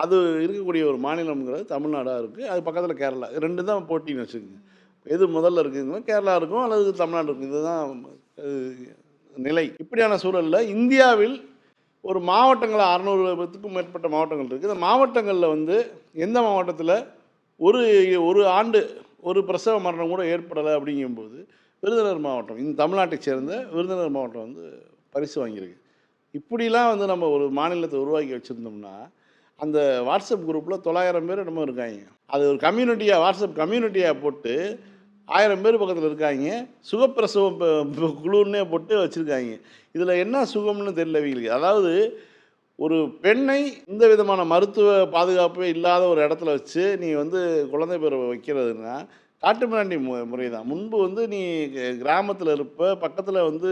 அது இருக்கக்கூடிய ஒரு மாநிலம்ங்கிறது தமிழ்நாடாக இருக்குது அது பக்கத்தில் கேரளா. ரெண்டு தான் போட்டின்னு வச்சுக்கோங்க. எது முதல்ல இருக்குதுங்களோ? கேரளா இருக்கும் அல்லது தமிழ்நாடு இருக்கும். இதுதான் நிலை. இப்படியான சூழலில் இந்தியாவில் ஒரு மாவட்டங்கள் அறநூறுக்கும் மேற்பட்ட மாவட்டங்கள் இருக்குது இந்த மாவட்டங்களில் வந்து எந்த மாவட்டத்தில் ஒரு ஒரு ஆண்டு ஒரு பிரசவ மரணம் கூட ஏற்படலை அப்படிங்கும்போது விருதுநகர் மாவட்டம் இந்த தமிழ்நாட்டை சேர்ந்த விருதுநகர் மாவட்டம் வந்து பரிசு வாங்கியிருக்கு. இப்படிலாம் வந்து நம்ம ஒரு மாநிலத்தை உருவாக்கி வச்சுருந்தோம்னா அந்த வாட்ஸ்அப் குரூப்பில் தொள்ளாயிரம் பேர் என்னமோ இருக்காங்க. அது ஒரு கம்யூனிட்டியாக வாட்ஸ்அப் கம்யூனிட்டியாக போட்டு ஆயிரம் பேர் பக்கத்தில் இருக்காங்க. சுகப்பிரசவம் இப்போ குழுன்னே போட்டு வச்சுருக்காங்க. இதில் என்ன சுகம்னு தெரியல இவங்களுக்கு. அதாவது ஒரு பெண்ணை இந்த விதமான மருத்துவ பாதுகாப்பே இல்லாத ஒரு இடத்துல வச்சு நீ வந்து குழந்தை பேர் வைக்கிறதுனா காட்டுமிராண்டி மு முறை தான் முன்பு வந்து நீ கிராமத்தில் இருப்ப பக்கத்தில் வந்து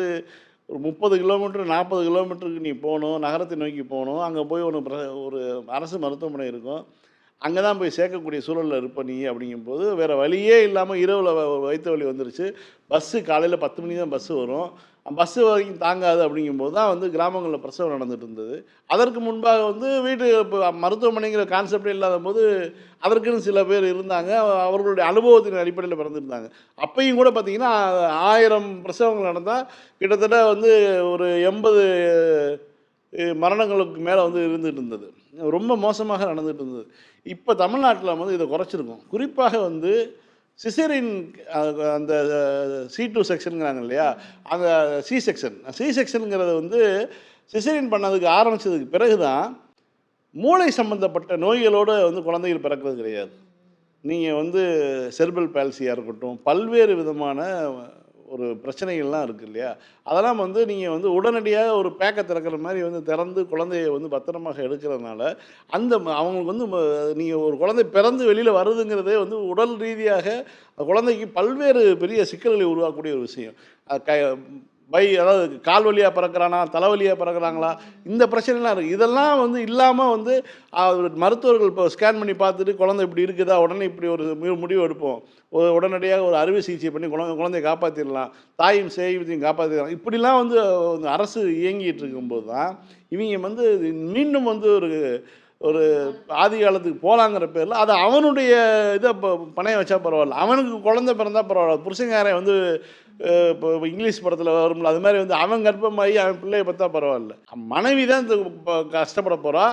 ஒரு முப்பது கிலோமீட்டர் நாற்பது கிலோமீட்டருக்கு நீ போகணும் நகரத்தை நோக்கி போகணும். அங்கே போய் ஒன்று பிர ஒரு அரசு மருத்துவமனை இருக்கும். அங்கே தான் போய் சேர்க்கக்கூடிய சூழலில் இருப்ப நீ அப்படிங்கும்போது வேறு வழியே இல்லாமல் இரவில் வயிற்று வலி வந்துருச்சு. பஸ்ஸு காலையில் பத்து மணிக்கு தான் பஸ்ஸு வரும். பஸ்ஸு வரைக்கும் தாங்காது அப்படிங்கும்போது தான் வந்து கிராமங்களில் பிரசவம் நடந்துட்டு இருந்தது. அதற்கு முன்பாக வந்து வீட்டு இப்போ மருத்துவமனைங்கிற கான்செப்டே இல்லாத போது அதற்குன்னு சில பேர் இருந்தாங்க. அவர்களுடைய அனுபவத்தின் அடிப்படையில் பிறந்திருந்தாங்க. அப்பையும் கூட பார்த்தீங்கன்னா ஆயிரம் பிரசவங்கள் நடந்தால் கிட்டத்தட்ட வந்து ஒரு எண்பது மரணங்களுக்கு மேலே வந்து இருந்துகிட்டு இருந்தது. ரொம்ப மோசமாக நடந்துகிட்டு இருந்தது. இப்போ தமிழ்நாட்டில் வந்து இதை குறைச்சிருக்கோம். குறிப்பாக வந்து சிசரின் அந்த சி டூ செக்ஷனுங்கிறாங்க இல்லையா? அந்த சி செக்ஷன் சி செக்ஷனுங்கிறது வந்து சிசரின் பண்ணதுக்கு ஆரம்பித்ததுக்கு பிறகு தான் மூளை சம்பந்தப்பட்ட நோய்களோடு வந்து குழந்தைகள் பிறக்கிறது கிடையாது. நீங்கள் வந்து செர்பல் பால்சியாக இருக்கட்டும் பல்வேறு விதமான ஒரு பிரச்சனைகள்லாம் இருக்குது இல்லையா? அதெல்லாம் வந்து நீங்கள் வந்து உடனடியாக ஒரு பேக்கை திறக்கிற மாதிரி வந்து திறந்து குழந்தைய வந்து பத்திரமாக எடுக்கிறதுனால அந்த ம- அவங்களுக்கு வந்து நீங்கள் ஒரு குழந்தை பிறந்து வெளியில் வருதுங்கிறதே வந்து உடல் ரீதியாக குழந்தைக்கு பல்வேறு பெரிய சிக்கல்களை உருவாக்கக்கூடிய ஒரு விஷயம். க பை அதாவது கால் வழியாக பிறக்கிறானா தலைவலியாக பிறக்கிறாங்களா? இந்த பிரச்சனைலாம் இருக்குது இதெல்லாம் வந்து இல்லாமல் வந்து மருத்துவர்கள் இப்போ ஸ்கேன் பண்ணி பார்த்துட்டு குழந்தை இப்படி இருக்குதா? உடனே இப்படி ஒரு மு- முடிவு எடுப்போம். ஒரு உடனடியாக ஒரு அறுவை சிகிச்சை பண்ணி குழந்தை குழந்தைய காப்பாற்றிடலாம் தாயும் சேவையும் காப்பாற்றிடலாம் இப்படிலாம் வந்து அரசு இயங்கிட்டு இருக்கும்போது தான் இவங்க வந்து மீண்டும் வந்து ஒரு ஒரு ஆதி காலத்துக்கு போகலாங்கிற பேரில் அது அவனுடைய இதை இப்போ பணைய வச்சா பரவாயில்ல. அவனுக்கு குழந்தை பிறந்தா பரவாயில்ல. புருஷங்காரன் வந்து இப்போ இங்கிலீஷ் படத்தில் வரும்ல அது மாதிரி வந்து அவன் கர்ப்பமாகி அவன் பிள்ளைய பார்த்தா பரவாயில்ல. மனைவி தான் இந்த கஷ்டப்பட போகிறா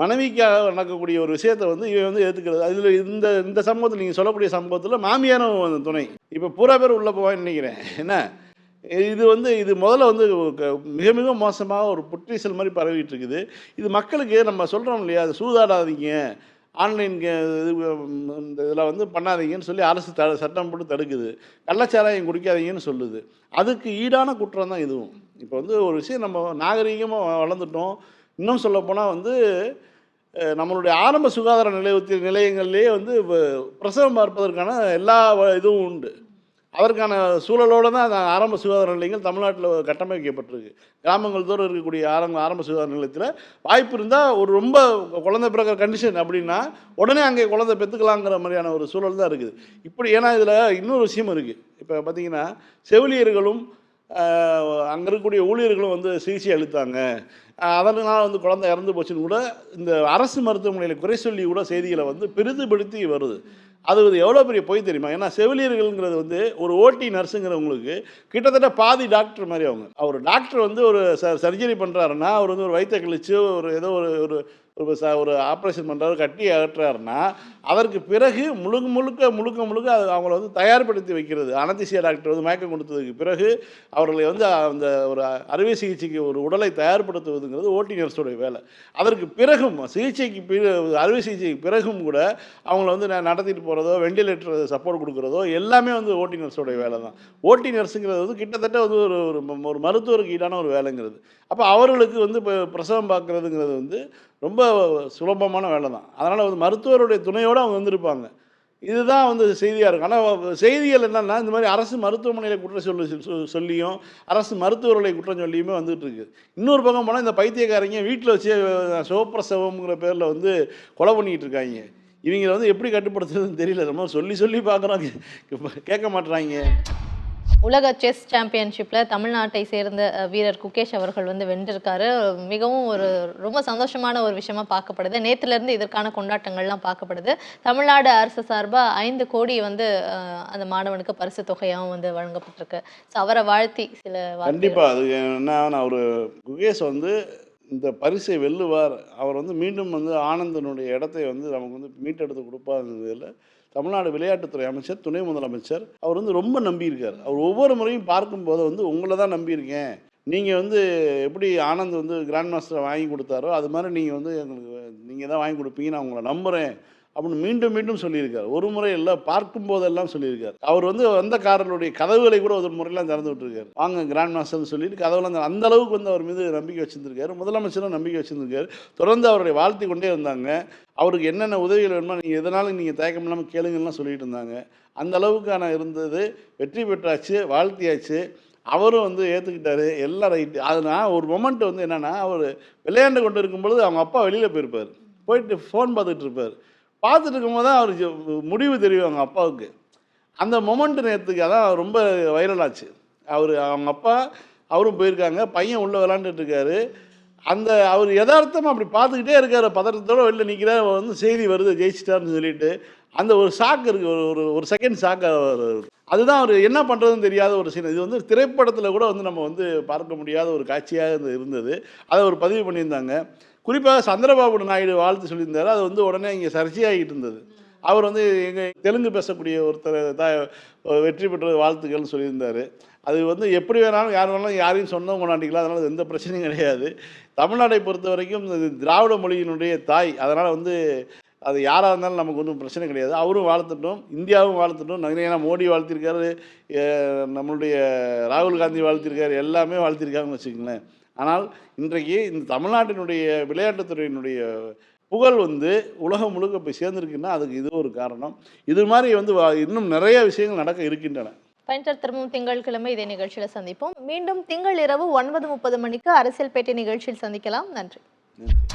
மனைவிக்காக நடக்கக்கூடிய ஒரு விஷயத்தை வந்து இவன் வந்து ஏற்றுக்கிறது அதில் இந்த இந்த சம்பவத்தில் நீங்கள் சொல்லக்கூடிய சம்பவத்தில் மாமியாரும் வந்து துணை. இப்போ பூரா பேர் உள்ளே போவான்னு நினைக்கிறேன். என்ன? இது வந்து இது முதல்ல வந்து மிக மிக மோசமாக ஒரு புற்றீசல் மாதிரி பரவிட்டு இருக்குது. இது மக்களுக்கு நம்ம சொல்கிறோம் இல்லையா? அது சூதாடாதீங்க. ஆன்லைன் இது இந்த இதில் வந்து பண்ணாதீங்கன்னு சொல்லி அரசு த சட்டம் போட்டு தடுக்குது. கள்ளச்சாராயம் குடிக்காதீங்கன்னு சொல்லுது. அதுக்கு ஈடான குற்றம் தான் இதுவும். இப்போ வந்து ஒரு விஷயம் நம்ம நாகரீகமாக வளர்ந்துட்டோம். இன்னும் சொல்லப்போனால் வந்து நம்மளுடைய ஆரம்ப சுகாதார நிலையத்தில் நிலையங்கள்லேயே வந்து பிரசவம் பார்ப்பதற்கான எல்லா வ- இதுவும் உண்டு. அதற்கான சூழலோடு தான் அந்த ஆரம்ப சுகாதார நிலையங்கள் தமிழ்நாட்டில் கட்டமைக்கப்பட்டிருக்கு. கிராமங்கள் தோறும் இருக்கக்கூடிய ஆரம்ப ஆரம்ப சுகாதார நிலையத்தில் வாய்ப்பு இருந்தால் ஒரு ரொம்ப குழந்தை பிறக்கிற கண்டிஷன் அப்படின்னா உடனே அங்கே குழந்தை பெற்றுக்கலாங்கிற மாதிரியான ஒரு சூழல் தான் இருக்குது. இப்படி ஏன்னா இதில் இன்னொரு விஷயம் இருக்குது. இப்போ பார்த்தீங்கன்னா செவிலியர்களும் அங்கே இருக்கக்கூடிய ஊழியர்களும் வந்து சிகிச்சை அளித்தாங்க. அதனால் வந்து குழந்தை இறந்து போச்சுன்னு கூட இந்த அரசு மருத்துவமனையில் குறை சொல்லி கூட செய்திகளை வந்து பெரிதுபடுத்தி வருது. அது வந்து எவ்வளோ பெரிய பொய் தெரியுமா? ஏன்னா செவிலியர்கள்ங்கிறது வந்து ஒரு ஓடி நர்ஸுங்கிறவங்களுக்கு கிட்டத்தட்ட பாதி டாக்டர் மாதிரி அவங்க. அவர் டாக்டர் வந்து ஒரு ச சர்ஜரி பண்ணுறாருன்னா அவர் வந்து ஒரு வயிற்றை கழிச்சு ஒரு ஏதோ ஒரு ஒரு ஒரு ச ஒரு ஆப்ரேஷன் பண்ணுறாரு கட்டி அகற்றுறாருன்னா அதற்கு பிறகு முழுக்க முழுக்க முழுக்க முழுக்க அது அவங்கள வந்து தயார்படுத்தி வைக்கிறது. அனதிசியா டாக்டர் வந்து மயக்கம் கொடுத்ததுக்கு பிறகு அவர்களை வந்து அந்த ஒரு அறுவை சிகிச்சைக்கு ஒரு உடலை தயார்படுத்துவதுங்கிறது ஓட்டி நர்ஸோடைய வேலை. அதற்கு பிறகும் சிகிச்சைக்கு பிற அறுவை சிகிச்சைக்கு பிறகும் கூட அவங்கள வந்து நான் நடத்திட்டு போகிறதோ வெண்டிலேட்டர் சப்போர்ட் கொடுக்குறதோ எல்லாமே வந்து ஓட்டி நர்ஸோடைய வேலை தான். ஓட்டி நர்ஸுங்கிறது வந்து கிட்டத்தட்ட வந்து ஒரு ஒரு ம- ஒரு மருத்துவருக்கு ஈடான ஒரு வேலைங்கிறது. அப்போ அவர்களுக்கு வந்து இப்போ பிரசவம் பார்க்குறதுங்கிறது வந்து ரொம்ப சுலபமான வேலை தான் அதனால் வந்து மருத்துவருடைய துணையோடு அவங்க வந்திருப்பாங்க இதுதான் வந்து செய்தியாக இருக்கும். ஆனால் செய்திகள் என்னென்னா இந்த மாதிரி அரசு மருத்துவமனையில் குற்றம் சொல்லி சொல்லியும் அரசு மருத்துவர்களை குற்றம் சொல்லியுமே வந்துகிட்டு இருக்குது இன்னொரு பக்கம் போனால் இந்த பைத்தியக்காரங்க வீட்டில் வச்சு சிவப்பிரசவம்ங்கிற பேரில் வந்து கொலை பண்ணிக்கிட்டு இருக்காங்க. இவங்களை வந்து எப்படி கட்டுப்படுத்துறதுன்னு தெரியல. நம்ம சொல்லி சொல்லி பார்க்குறோம் கேட்க மாட்டுறாங்க உலக செஸ் சாம்பியன்ஷிப்ல தமிழ்நாட்டை சேர்ந்த வீரர் குகேஷ் அவர்கள் வந்து வென்றிருக்காரு. மிகவும் ஒரு ரொம்ப சந்தோஷமான ஒரு விஷயமா பார்க்கப்படுது. நேற்றுலேருந்து இருந்து இதற்கான கொண்டாட்டங்கள்லாம் பார்க்கப்படுது. தமிழ்நாடு அரசு சார்பாக ஐந்து கோடி வந்து அந்த மாணவனுக்கு பரிசு தொகையாகவும் வந்து வழங்கப்பட்டிருக்கு. ஸோ அவரை வாழ்த்தி சில கண்டிப்பாக அது என்ன நான் ஒரு குகேஷ் வந்து இந்த பரிசை வெல்லுவார். அவர் வந்து மீண்டும் வந்து ஆனந்தனுடைய இடத்தை வந்து நமக்கு வந்து மீட்டெடுத்து கொடுப்பாருங்கிறதுல தமிழ்நாடு விளையாட்டுத்துறை அமைச்சர் துணை முதலமைச்சர் அவர் வந்து ரொம்ப நம்பியிருக்கார். அவர் ஒவ்வொரு முறையும் பார்க்கும்போது வந்து உங்களை தான் நம்பியிருக்கேன். நீங்கள் வந்து எப்படி ஆனந்த் வந்து கிராண்ட் மாஸ்டரை வாங்கி கொடுத்தாரோ அது மாதிரி நீங்கள் வந்து எங்களுக்கு நீங்கள் தான் வாங்கி கொடுப்பீங்க நான் உங்களை நம்புகிறேன் அப்படின்னு மீண்டும் மீண்டும் சொல்லியிருக்கார். ஒரு முறை இல்லை பார்க்கும் போதெல்லாம் சொல்லியிருக்கார். அவர் வந்து வந்த காரர்களுடைய கதவுகளை கூட ஒரு முறையெல்லாம் திறந்து விட்டுருக்காரு. வாங்க கிராண்ட் மாஸ்டர்னு சொல்லிட்டு கதவுலாம் அந்த அளவுக்கு வந்து அவர் மீது நம்பிக்கை வச்சிருந்திருக்காரு. முதலமைச்சரும் நம்பிக்கை வச்சிருந்திருக்காரு. தொடர்ந்து அவருடைய வாழ்த்தி கொண்டே இருந்தாங்க அவருக்கு என்னென்ன உதவிகள் வேணுமோ நீங்கள் எதனாலும் நீங்கள் தயக்கம் இல்லாமல் கேளுங்கள்லாம் சொல்லிட்டு இருந்தாங்க. அந்த அளவுக்கான இருந்தது. வெற்றி பெற்றாச்சு வாழ்த்தியாச்சு. அவரும் வந்து ஏற்றுக்கிட்டாரு எல்லாம் ரைட்டு அதனால் ஒரு மொமெண்ட் வந்து என்னென்னா அவர் விளையாண்டு கொண்டு இருக்கும்பொழுது அவங்க அப்பா வெளியில் போயிருப்பார். போயிட்டு ஃபோன் பார்த்துட்டு இருப்பார். பார்த்துட்டு இருக்கும்போது தான் அவர் முடிவு தெரியும் அவங்க அப்பாவுக்கு. அந்த மொமெண்ட் நேரத்துக்கு அதான் ரொம்ப வைரல் ஆச்சு. அவர் அவங்க அப்பா அவரும் போயிருக்காங்க பையன் உள்ளே விளாண்டுட்டு இருக்காரு அந்த அவர் யதார்த்தமாக அப்படி பார்த்துக்கிட்டே இருக்கார் பதட்டத்தோட வெளில நிற்கிறார் வந்து செய்தி வருது ஜெயிச்சிட்டார்னு சொல்லிட்டு. அந்த ஒரு ஷாக் இருக்குது ஒரு ஒரு ஒரு செகண்ட் ஷாக் அதுதான் அவர் என்ன பண்ணுறதுன்னு தெரியாத ஒரு சீன் இது வந்து திரைப்படத்தில் கூட வந்து நம்ம வந்து பார்க்க முடியாத ஒரு காட்சியாக இருந்தது. அதை அவர் பதிவு பண்ணியிருந்தாங்க. குறிப்பாக சந்திரபாபு நாயுடு வாழ்த்து சொல்லியிருந்தாரு. அது வந்து உடனே இங்கே சர்ச்சையாகிட்டு இருந்தது. அவர் வந்து எங்கள் தெலுங்கு பேசக்கூடிய ஒருத்தர் தான் வெற்றி பெற்ற வாழ்த்துக்கள்னு சொல்லியிருந்தார். அது வந்து எப்படி வேணாலும் யார் வேணாலும் யாரையும் சொன்னவங்க கொண்டாண்டிக்கலாம் அதனால் எந்த பிரச்சனையும் கிடையாது. தமிழ்நாட்டை பொறுத்த வரைக்கும் இது திராவிட மொழியினுடைய தாய். அதனால் வந்து அது யாராக இருந்தாலும் நமக்கு ஒன்றும் பிரச்சனை கிடையாது. அவரும் வாழ்த்துட்டோம் இந்தியாவும் வாழ்த்துட்டோம். நிறைய ஏன்னா மோடி வாழ்த்திருக்காரு நம்மளுடைய ராகுல் காந்தி வாழ்த்திருக்காரு எல்லாமே வாழ்த்திருக்காங்கன்னு வச்சுக்கங்களேன். ஆனால் இன்றைக்கு இந்த தமிழ்நாட்டினுடைய விளையாட்டுத்துறையினுடைய புகழ் வந்து உலகம் முழுக்க போய் சேர்ந்துருக்குன்னா அதுக்கு இது ஒரு காரணம். இது மாதிரி வந்து இன்னும் நிறைய விஷயங்கள் நடக்க இருக்கின்றன. பயன்டர் திரும்பவும் திங்கட்கிழமை இதே நிகழ்ச்சியில சந்திப்போம். மீண்டும் திங்கள் இரவு ஒன்பது முப்பது மணிக்கு அரசியல் பேட்டை நிகழ்ச்சியில் சந்திக்கலாம். நன்றி. நன்றி.